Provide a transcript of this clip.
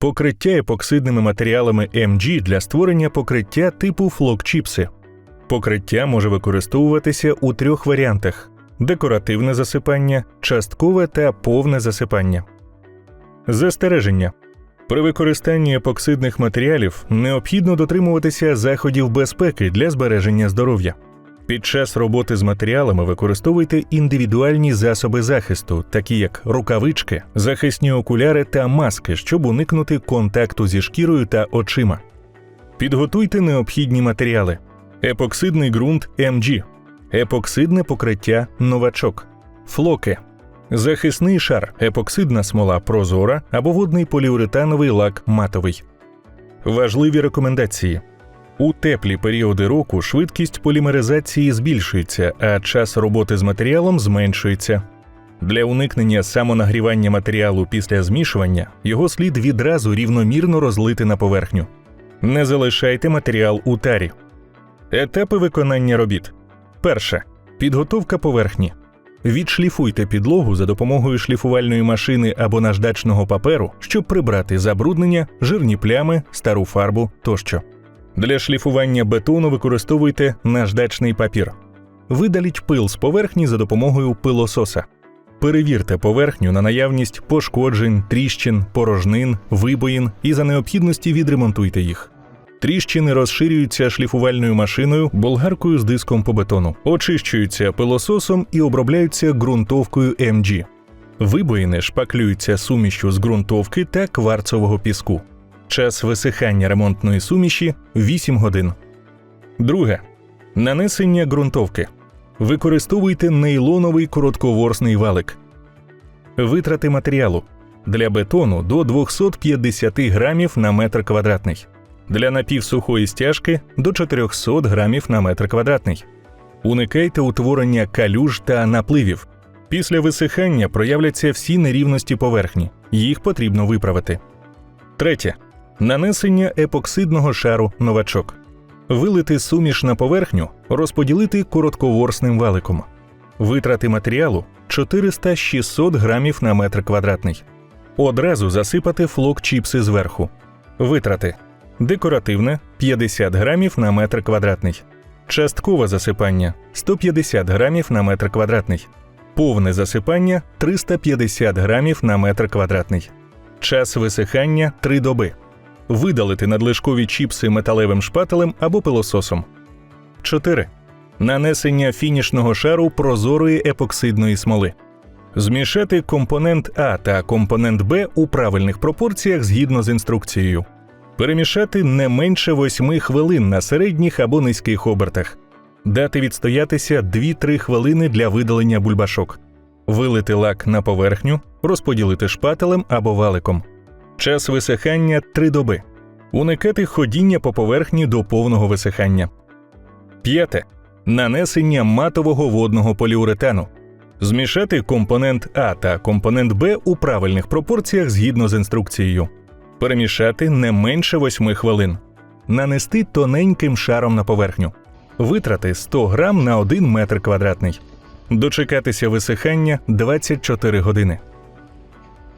Покриття епоксидними матеріалами MG для створення покриття типу флокчіпси. Покриття може використовуватися у трьох варіантах: декоративне засипання, часткове та повне засипання. Застереження. При використанні епоксидних матеріалів необхідно дотримуватися заходів безпеки для збереження здоров'я. Під час роботи з матеріалами використовуйте індивідуальні засоби захисту, такі як рукавички, захисні окуляри та маски, щоб уникнути контакту зі шкірою та очима. Підготуйте необхідні матеріали: епоксидний ґрунт MG, епоксидне покриття новачок, флоки, захисний шар, епоксидна смола прозора або водний поліуретановий лак матовий. Важливі рекомендації. У теплі періоди року швидкість полімеризації збільшується, а час роботи з матеріалом зменшується. Для уникнення самонагрівання матеріалу після змішування його слід відразу рівномірно розлити на поверхню. Не залишайте матеріал у тарі. Етапи виконання робіт. Перше. Підготовка поверхні. Відшліфуйте підлогу за допомогою шліфувальної машини або наждачного паперу, щоб прибрати забруднення, жирні плями, стару фарбу тощо. Для шліфування бетону використовуйте наждачний папір. Видаліть пил з поверхні за допомогою пилососа. Перевірте поверхню на наявність пошкоджень, тріщин, порожнин, вибоїн і за необхідності відремонтуйте їх. Тріщини розширюються шліфувальною машиною, болгаркою з диском по бетону, очищуються пилососом і обробляються ґрунтовкою MG. Вибоїни шпаклюються сумішю з ґрунтовки та кварцового піску. Час висихання ремонтної суміші 8 годин. Друге. Нанесення ґрунтовки. Використовуйте нейлоновий коротковорсний валик. Витрати матеріалу для бетону до 250 грамів на метр квадратний, для напівсухої стяжки до 400 грамів на метр квадратний. Уникайте утворення калюж та напливів. Після висихання проявляться всі нерівності поверхні. Їх потрібно виправити. Третє. Нанесення епоксидного шару новачок. Вилити суміш на поверхню, розподілити коротковорсним валиком. Витрати матеріалу 400-600 грамів на метр квадратний. Одразу засипати флок чіпси зверху. Витрати декоративне 50 грамів на метр квадратний. Часткове засипання 150 грамів на метр квадратний. Повне засипання 350 грамів на метр квадратний. Час висихання 3 доби. Видалити надлишкові чіпси металевим шпателем або пилососом. 4. Нанесення фінішного шару прозорої епоксидної смоли. Змішати компонент А та компонент Б у правильних пропорціях згідно з інструкцією. Перемішати не менше 8 хвилин на середніх або низьких обертах. Дати відстоятися 2-3 хвилини для видалення бульбашок. Вилити лак на поверхню, розподілити шпателем або валиком. Час висихання 3 доби. Уникати ходіння по поверхні до повного висихання. П'яте. Нанесення матового водного поліуретану. Змішати компонент А та компонент Б у правильних пропорціях згідно з інструкцією. Перемішати не менше 8 хвилин. Нанести тоненьким шаром на поверхню. Витрати 100 грам на 1 метр квадратний. Дочекатися висихання 24 години.